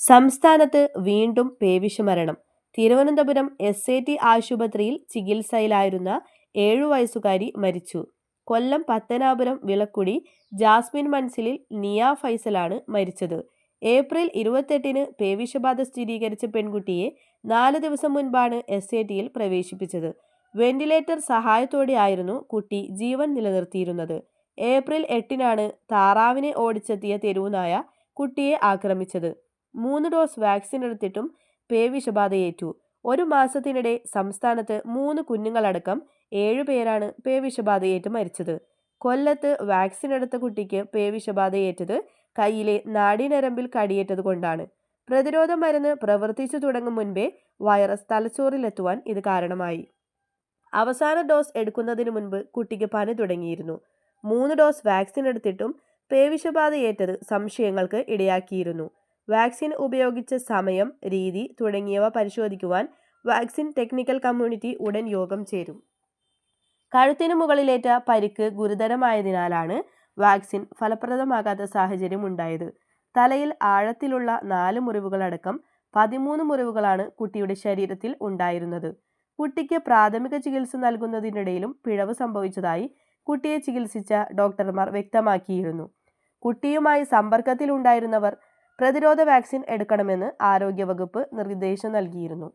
സംസ്ഥാനത്ത് വീണ്ടും പേവിഷമരണം തിരുവനന്തപുരം എസ് എ ടി ആശുപത്രിയിൽ ചികിത്സയിലായിരുന്ന ഏഴു വയസ്സുകാരി മരിച്ചു. കൊല്ലം പത്തനാപുരം വിളക്കുടി ജാസ്മിൻ മൻസിലിൽ നിയ ഫൈസലാണ് മരിച്ചത്. ഏപ്രിൽ ഇരുപത്തെട്ടിന് പേവിഷബാധ സ്ഥിരീകരിച്ച പെൺകുട്ടിയെ നാല് ദിവസം മുൻപാണ് എസ് എ ടിയിൽ പ്രവേശിപ്പിച്ചത്. വെന്റിലേറ്റർ സഹായത്തോടെയായിരുന്നു കുട്ടി ജീവൻ നിലനിർത്തിയിരുന്നത്. ഏപ്രിൽ എട്ടിനാണ് താറാവിനെ ഓടിച്ചെത്തിയ തെരുവുനായ കുട്ടിയെ ആക്രമിച്ചത്. മൂന്ന് ഡോസ് വാക്സിൻ എടുത്തിട്ടും പേവിഷബാധയേറ്റു ഒരു മാസത്തിനിടെ സംസ്ഥാനത്ത് മൂന്ന് കുഞ്ഞുങ്ങളടക്കം ഏഴുപേരാണ് പേവിഷബാധയേറ്റ് മരിച്ചത്. കൊല്ലത്ത് വാക്സിൻ എടുത്ത കുട്ടിക്ക് പേവിഷബാധയേറ്റത് കയ്യിലെ നാടിനരമ്പിൽ കടിയേറ്റത് കൊണ്ടാണ്. പ്രതിരോധ മരുന്ന് പ്രവർത്തിച്ചു തുടങ്ങും മുൻപേ വൈറസ് തലച്ചോറിലെത്തുവാൻ ഇത് കാരണമായി. അവസാന ഡോസ് എടുക്കുന്നതിന് മുൻപ് കുട്ടിക്ക് പനി തുടങ്ങിയിരുന്നു. മൂന്ന് ഡോസ് വാക്സിൻ എടുത്തിട്ടും പേവിഷബാധയേറ്റത് സംശയങ്ങൾക്ക് ഇടയാക്കിയിരുന്നു. വാക്സിൻ ഉപയോഗിച്ച സമയം രീതി തുടങ്ങിയവ പരിശോധിക്കുവാൻ വാക്സിൻ ടെക്നിക്കൽ കമ്മ്യൂണിറ്റി ഉടൻ യോഗം ചേരും. കഴുത്തിനു മുകളിലേറ്റ പരിക്ക് ഗുരുതരമായതിനാലാണ് വാക്സിൻ ഫലപ്രദമാകാത്ത സാഹചര്യം ഉണ്ടായത്. തലയിൽ ആഴത്തിലുള്ള നാല് മുറിവുകളടക്കം പതിമൂന്ന് മുറിവുകളാണ് കുട്ടിയുടെ ശരീരത്തിൽ ഉണ്ടായിരുന്നത്. കുട്ടിക്ക് പ്രാഥമിക ചികിത്സ നൽകുന്നതിനിടയിലും പിഴവ് സംഭവിച്ചതായി കുട്ടിയെ ചികിത്സിച്ച ഡോക്ടർമാർ വ്യക്തമാക്കിയിരുന്നു. കുട്ടിയുമായി സമ്പർക്കത്തിലുണ്ടായിരുന്നവർ പ്രതിരോധ വാക്സിൻ എടുക്കണമെന്ന് ആരോഗ്യവകുപ്പ് നിർദ്ദേശം നൽകിയിരുന്നു